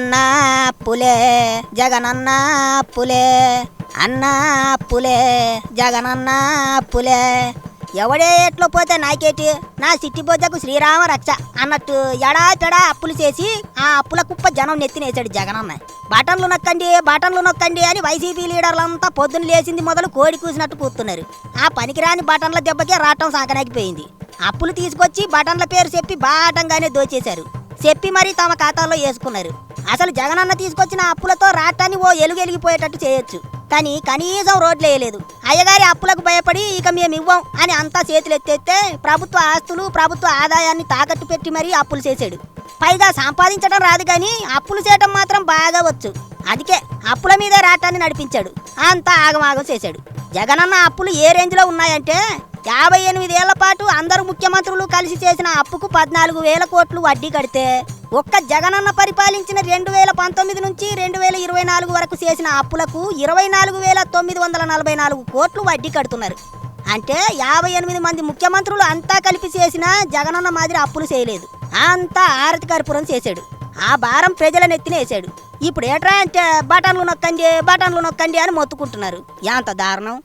అన్నా పులే జగనన్న పులే అన్నా పులే జగనన్న పులే. ఎవడే ఎట్లో పోతే నాకేటి నా సిట్టి బొజ్జకు శ్రీరామ రక్ష అన్నట్టు ఎడా తెడా అప్పులు చేసి ఆ అప్పుల కుప్ప జనం నెత్తినేసాడు జగనన్న బటన్లు నొక్కండి బటన్లు నొక్కండి అని వైసీపీ లీడర్లంతా పొద్దున్న లేచింది మొదలు కోడి కూసినట్టు కూస్తున్నారు ఆ పనికిరాని బటన్ల దెబ్బకే రావటం సాకనాగిపోయింది అప్పులు తీసుకొచ్చి బటన్ల పేరు చెప్పి బాటంగానే దోచేశారు. చెప్పి మరీ తమ ఖాతాలో వేసుకున్నారు. అసలు జగనన్న తీసుకొచ్చిన అప్పులతో రాష్ట్రాన్ని ఓ ఎలుగెలిగిపోయేటట్టు చేయొచ్చు. కానీ కనీసం రోడ్లు వేయలేదు. అయ్యగారి అప్పులకు భయపడి ఇక మేము ఇవ్వం అని అంతా చేతులు ఎత్తేస్తే ప్రభుత్వ ఆస్తులు ప్రభుత్వ ఆదాయాన్ని తాకట్టు పెట్టి మరీ అప్పులు చేశాడు. పైగా సంపాదించడం రాదు కానీ అప్పులు చేయడం మాత్రం బాగా వచ్చు. అందుకే అప్పుల మీదే రాష్ట్రాన్ని నడిపించాడు. అంతా ఆగమాగం చేశాడు. జగనన్న అప్పులు ఏ రేంజ్లో ఉన్నాయంటే యాభై ఎనిమిదేళ్ళ పాటు అందరు ముఖ్యమంత్రులు కలిసి చేసిన అప్పుకు పద్నాలుగు వేల కోట్లు వడ్డీ కడితే ఒక్క జగనన్న పరిపాలించిన రెండు వేల పంతొమ్మిది నుంచి రెండు వేల ఇరవై నాలుగు వరకు చేసిన అప్పులకు ఇరవై నాలుగు వేల తొమ్మిది వందల నలభై నాలుగు కోట్లు వడ్డీ కడుతున్నారు. అంటే యాభై ఎనిమిది మంది ముఖ్యమంత్రులు అంతా కలిపి చేసిన జగనన్న మాదిరి అప్పులు చేయలేదు. అంతా ఆరతి కర్పూరం చేశాడు. ఆ భారం ప్రజల నెత్తిన వేసాడు ఇప్పుడు ఏట్రా అంటే బటన్లు నొక్కండి బటన్లు నొక్కండి అని మొత్తుకుంటున్నారు. ఎంత దారుణం!